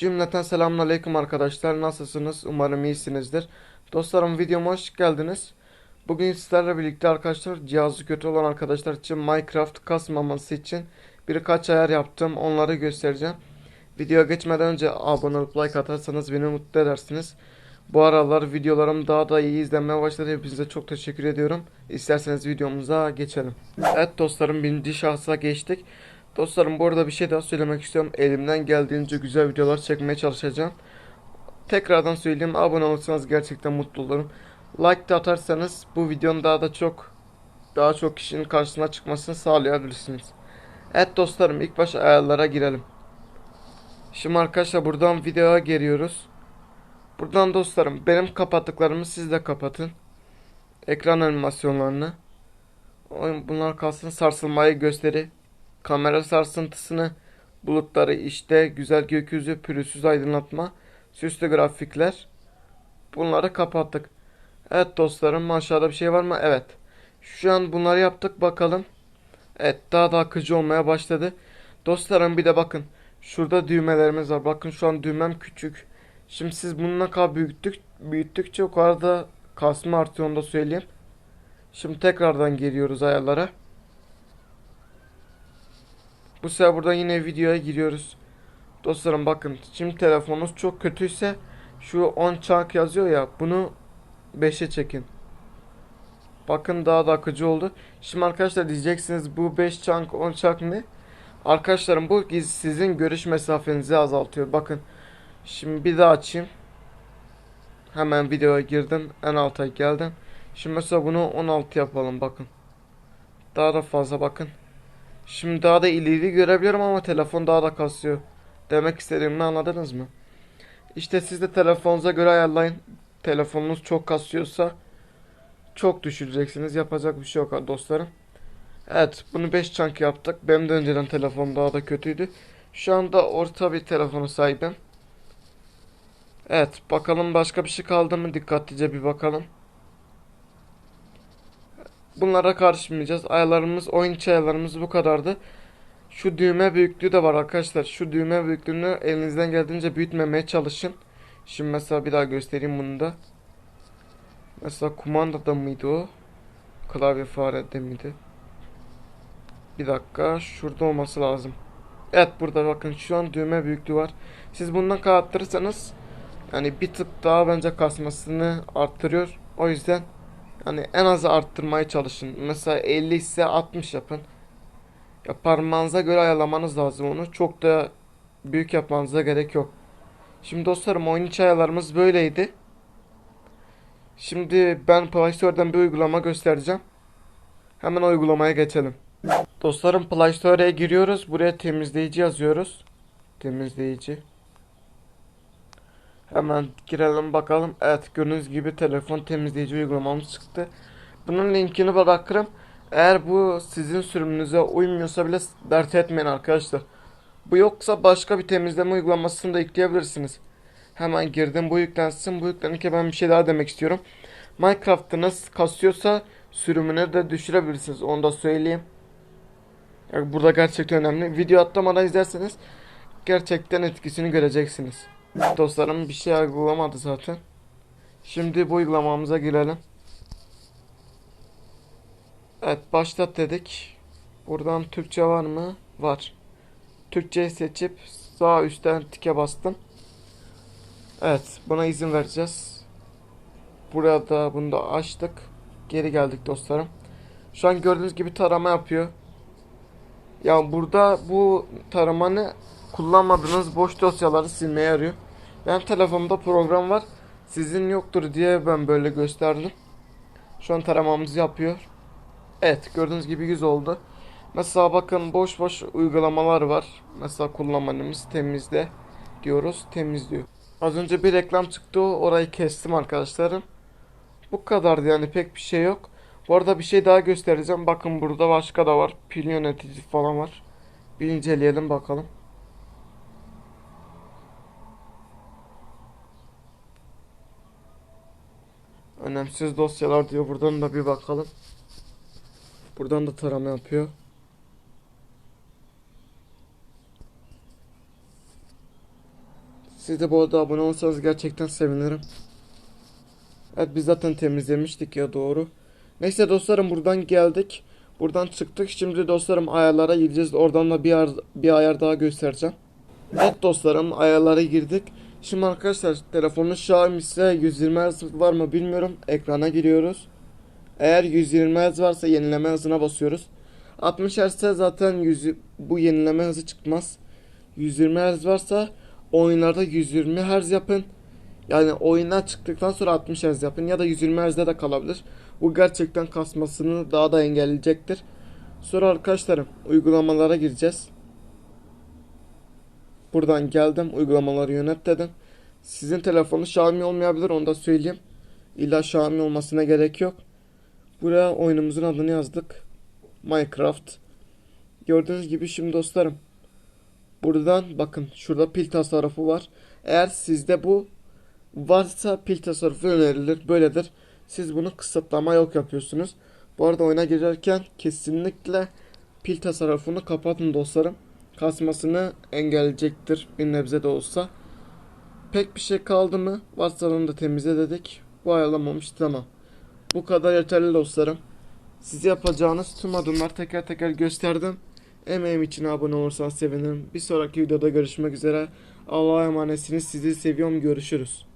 Cümleten selamünaleyküm arkadaşlar. Nasılsınız? Umarım iyisinizdir. Dostlarım videoma hoş geldiniz. Bugün sizlerle birlikte arkadaşlar cihazı kötü olan arkadaşlar için Minecraft kasmaması için birkaç ayar yaptım. Onları göstereceğim. Videoya geçmeden önce abone olup like atarsanız beni mutlu edersiniz. Bu aralar videolarım daha da iyi izlenmeye başladı. Hepinize çok teşekkür ediyorum. İsterseniz videomuza geçelim. Evet dostlarım birinci şahsa geçtik. Dostlarım bu arada bir şey daha söylemek istiyorum. Elimden geldiğince güzel videolar çekmeye çalışacağım. Tekrardan söyleyeyim abone olursanız gerçekten mutlu olurum. Like de atarsanız bu videonun daha da çok daha çok kişinin karşısına çıkmasını sağlayabilirsiniz. Evet dostlarım ilk baş ayarlara girelim. Şimdi arkadaşlar buradan videoya geliyoruz. Buradan dostlarım benim kapattıklarımı siz de kapatın. Ekran animasyonlarını. Bunlar kalsın sarsılmayı gösteri. Kamera sarsıntısını, bulutları işte, güzel gökyüzü, pürüzsüz aydınlatma, süslü grafikler. Bunları kapattık. Evet dostlarım aşağıda bir şey var mı? Evet. Şu an bunları yaptık bakalım. Evet daha da akıcı olmaya başladı. Dostlarım bir de bakın. Şurada düğmelerimiz var. Bakın şu an düğmem küçük. Şimdi siz bununla kadar büyüttük, büyüttükçe o kadar da kasma artıyor onu da söyleyeyim. Şimdi tekrardan geliyoruz ayarlara. Bu sefer buradan yine videoya giriyoruz. Dostlarım bakın şimdi telefonunuz çok kötüyse şu 10 çark yazıyor ya bunu 5'e çekin. Bakın daha da akıcı oldu. Şimdi arkadaşlar diyeceksiniz bu 5 çank 10 çank ne? Arkadaşlarım bu sizin görüş mesafenizi azaltıyor. Bakın şimdi bir daha açayım. Hemen videoya girdim. En alta geldim. Şimdi mesela bunu 16 yapalım bakın. Daha da fazla bakın. Şimdi daha da ileri görebiliyorum ama telefon daha da kasıyor. Demek istediğimi anladınız mı? İşte siz de telefonunuza göre ayarlayın. Telefonunuz çok kasıyorsa çok düşüreceksiniz. Yapacak bir şey yok dostlarım. Evet bunu 5 çank yaptık. Benim de önceden telefonum daha da kötüydü. Şu anda orta bir telefonu sahibim. Evet bakalım başka bir şey kaldı mı dikkatlice bir bakalım. Bunlara karışmayacağız. Ayarlarımız, oyun ayarlarımız bu kadardı. Şu düğme büyüklüğü de var arkadaşlar. Şu düğme büyüklüğünü elinizden geldiğince büyütmemeye çalışın. Şimdi mesela bir daha göstereyim bunu da. Mesela kumandada mıydı o? Klavye farede miydi? Bir dakika. Şurada olması lazım. Evet burada bakın şu an düğme büyüklüğü var. Siz bundan arttırırsanız yani bir tık daha bence kasmasını arttırıyor. O yüzden yani en az arttırmaya çalışın. Mesela 50 ise 60 yapın. Ya parmağınıza göre ayarlamanız lazım onu. Çok da büyük yapmanıza gerek yok. Şimdi dostlarım oyun içi ayarlarımız böyleydi. Şimdi ben Play Store'dan bir uygulama göstereceğim. Hemen uygulamaya geçelim. Dostlarım Play Store'ya giriyoruz. Buraya temizleyici yazıyoruz. Temizleyici. Hemen girelim bakalım. Evet gördüğünüz gibi telefon temizleyici uygulamamız çıktı. Bunun linkini bırakırım. Eğer bu sizin sürümünüze uymuyorsa bile dert etmeyin arkadaşlar. Bu yoksa başka bir temizleme uygulamasını da ekleyebilirsiniz. Hemen girdim bu yüklensin. Bu yüklenirken ben bir şey daha demek istiyorum. Minecraft'ınız kasıyorsa sürümünü de düşürebilirsiniz. Onu da söyleyeyim. Yani burada gerçekten önemli. Video atlamadan izlerseniz gerçekten etkisini göreceksiniz. Dostlarım bir şey uygulamadı zaten. Şimdi bu uygulamamıza girelim. Evet başlat dedik. Buradan Türkçe var mı? Var. Türkçeyi seçip sağ üstten tike bastım. Evet buna izin vereceğiz. Burada bunu da açtık. Geri geldik dostlarım. Şu an gördüğünüz gibi tarama yapıyor. Ya burada bu taramanı kullanmadığınız boş dosyaları silmeye yarıyor. Ben telefonumda program var. Sizin yoktur diye ben böyle gösterdim. Şu an taramamızı yapıyor. Evet gördüğünüz gibi 100 oldu. Mesela bakın boş boş uygulamalar var. Mesela kullanmanımız temizle diyoruz. Temizliyor. Az önce bir reklam çıktı. Orayı kestim arkadaşlarım. Bu kadardı yani pek bir şey yok. Bu arada bir şey daha göstereceğim. Bakın burada başka da var. Pil yönetici falan var. Bir inceleyelim bakalım. Önemsiz dosyalar diyor. Buradan da bir bakalım. Buradan da tarama yapıyor. Siz de bu arada abone olsanız gerçekten sevinirim. Evet biz zaten temizlemiştik ya doğru. Neyse dostlarım buradan geldik. Buradan çıktık. Şimdi dostlarım ayarlara gireceğiz. Oradan da bir, bir ayar daha göstereceğim. Evet dostlarım ayarlara girdik. Şimdi arkadaşlar telefonun Xiaomi ise 120 Hz var mı bilmiyorum. Ekrana giriyoruz. Eğer 120 Hz varsa yenileme hızına basıyoruz. 60 Hz zaten 100, bu yenileme hızı çıkmaz. 120 Hz varsa oyunlarda 120 Hz yapın. Yani oyundan çıktıktan sonra 60 Hz yapın ya da 120 Hz'de de kalabilir. Bu gerçekten kasmasını daha da engelleyecektir. Sonra arkadaşlarım uygulamalara gireceğiz. Buradan geldim uygulamaları yönet dedim. Sizin telefonu Xiaomi olmayabilir onu da söyleyeyim. İlla Xiaomi olmasına gerek yok. Buraya oyunumuzun adını yazdık. Minecraft. Gördüğünüz gibi şimdi dostlarım. Buradan bakın şurada pil tasarrufu var. Eğer sizde bu varsa pil tasarrufu önerilir. Böyledir. Siz bunu kısıtlama yok yapıyorsunuz. Bu arada oyuna girerken kesinlikle pil tasarrufunu kapatın dostlarım. Kasmasını engelleyecektir bir nebze de olsa. Pek bir şey kaldı mı? Onu da temizle dedik. Bu ayarlamamış tamam. Bu kadar yeterli dostlarım. Size yapacağınız tüm adımlar teker teker gösterdim. Emeğim için abone olursanız sevinirim. Bir sonraki videoda görüşmek üzere. Allah'a emanetsiniz. Sizi seviyorum. Görüşürüz.